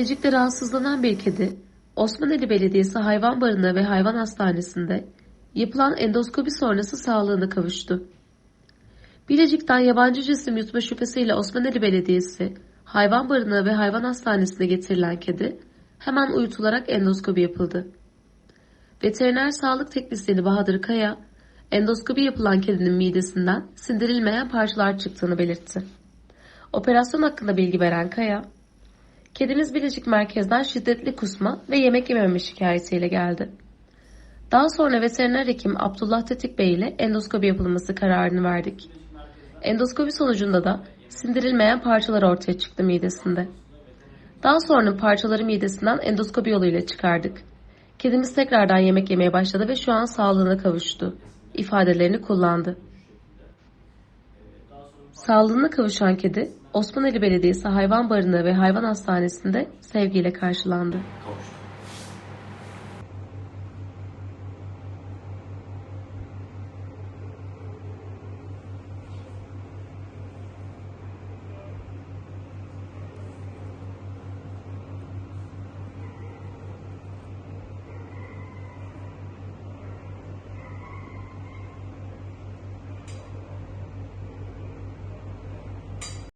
Bilecik'te rahatsızlanan bir kedi, Osmaneli Belediyesi Hayvan Barınağı ve Hayvan Hastanesi'nde yapılan endoskopi sonrası sağlığına kavuştu. Bilecik'ten yabancı cisim yutma şüphesiyle Osmaneli Belediyesi Hayvan Barınağı ve Hayvan Hastanesi'ne getirilen kedi hemen uyutularak endoskopi yapıldı. Veteriner sağlık teknisyeni Bahadır Kaya, endoskopi yapılan kedinin midesinden sindirilmeyen parçalar çıktığını belirtti. Operasyon hakkında bilgi veren Kaya, Kedimiz Bilecik merkezden şiddetli kusma ve yemek yememe şikayetiyle geldi. Daha sonra veteriner hekim Abdullah Tetik Bey ile endoskopi yapılması kararını verdik. Endoskopi sonucunda da sindirilmeyen parçalar ortaya çıktı midesinde. Daha sonra parçaları midesinden endoskopi yoluyla çıkardık. Kedimiz tekrardan yemek yemeye başladı ve şu an sağlığına kavuştu. ifadelerini kullandı. Sağlığına kavuşan kedi, Osmaneli Belediyesi Hayvan Barınağı ve Hayvan Hastanesi'nde sevgiyle karşılandı. kavuştu.